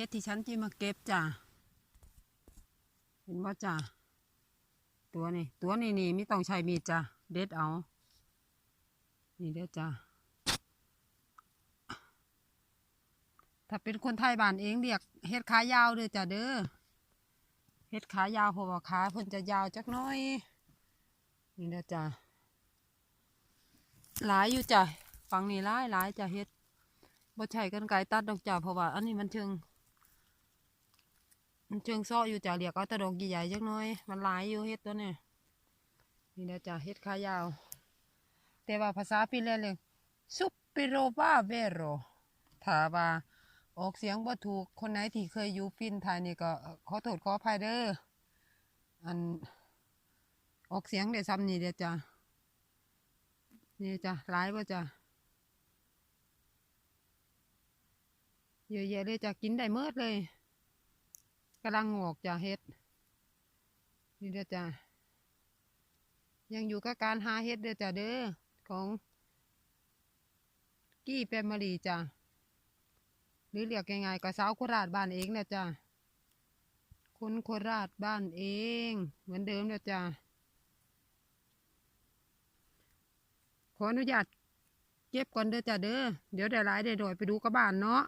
ฮ็ดที่ฉันจะมาเก็บจ้ะเห็นว่าจ้ะตัวนี้ตัวนี้นี่ไม่ต้องใช้มีดจ้ะเด็ดเอา นี่เด้อจ้ะถ้าเป็นคนไทยบ้านเองเรียกเฮ็ดขายาวเด้อจ้ะเด้อเฮ็ดขายาวเพราะว่าขาเพิ่นจะยาวจักหน้อย นี่เด้อจ้ะหลายอยู่จ้ะฝั่งนี้หลายหลายจ้ะเฮ็ดบ่ใช่กันไกรตัดดอกจ้ะเพราะว่าอันนี้มันเชิง เชิงซ้ออยู่จ้ะเรียกเอาตะดอกใหญ่ๆจักน้อย มันหลายอยู่เฮ็ดตัวนี้นี่เด้อจ้ะเฮ็ดขายาว แต่ว่าภาษาฟินแลนด์เรียซุปปิโรบาเวโรถ้าว่าออกเสียงบ่ถูกคนไหนที่เคยอยู่ฟินไทยนี่ก็ขอโทษขออภัยเด้ออันออกเสียงได้ซ้ำนี่เด้อจ้ะนี่จ้ะหลายบ่จ้ะเยอะแยะเลยจ้ะกินได้เมิดเลย กำลังงอกจ้ะเฮ็ด นี่เด้อจ้ะยังอยู่กับการหาเฮ็ดเด้อจ้ะเด้อของกี้แฟมิลี่จ้ะหรือเรียกง่ายๆก็สาวโคราชบ้านเองนะจ้ะคนโคราชบ้านเอง เหมือนเดิมเด้อจ้ะขออนุญาตเก็บก่อนเด้อจ้ะเด้อเดี๋ยวได้หลายได้ดอยไปดูกับบ้านเนาะ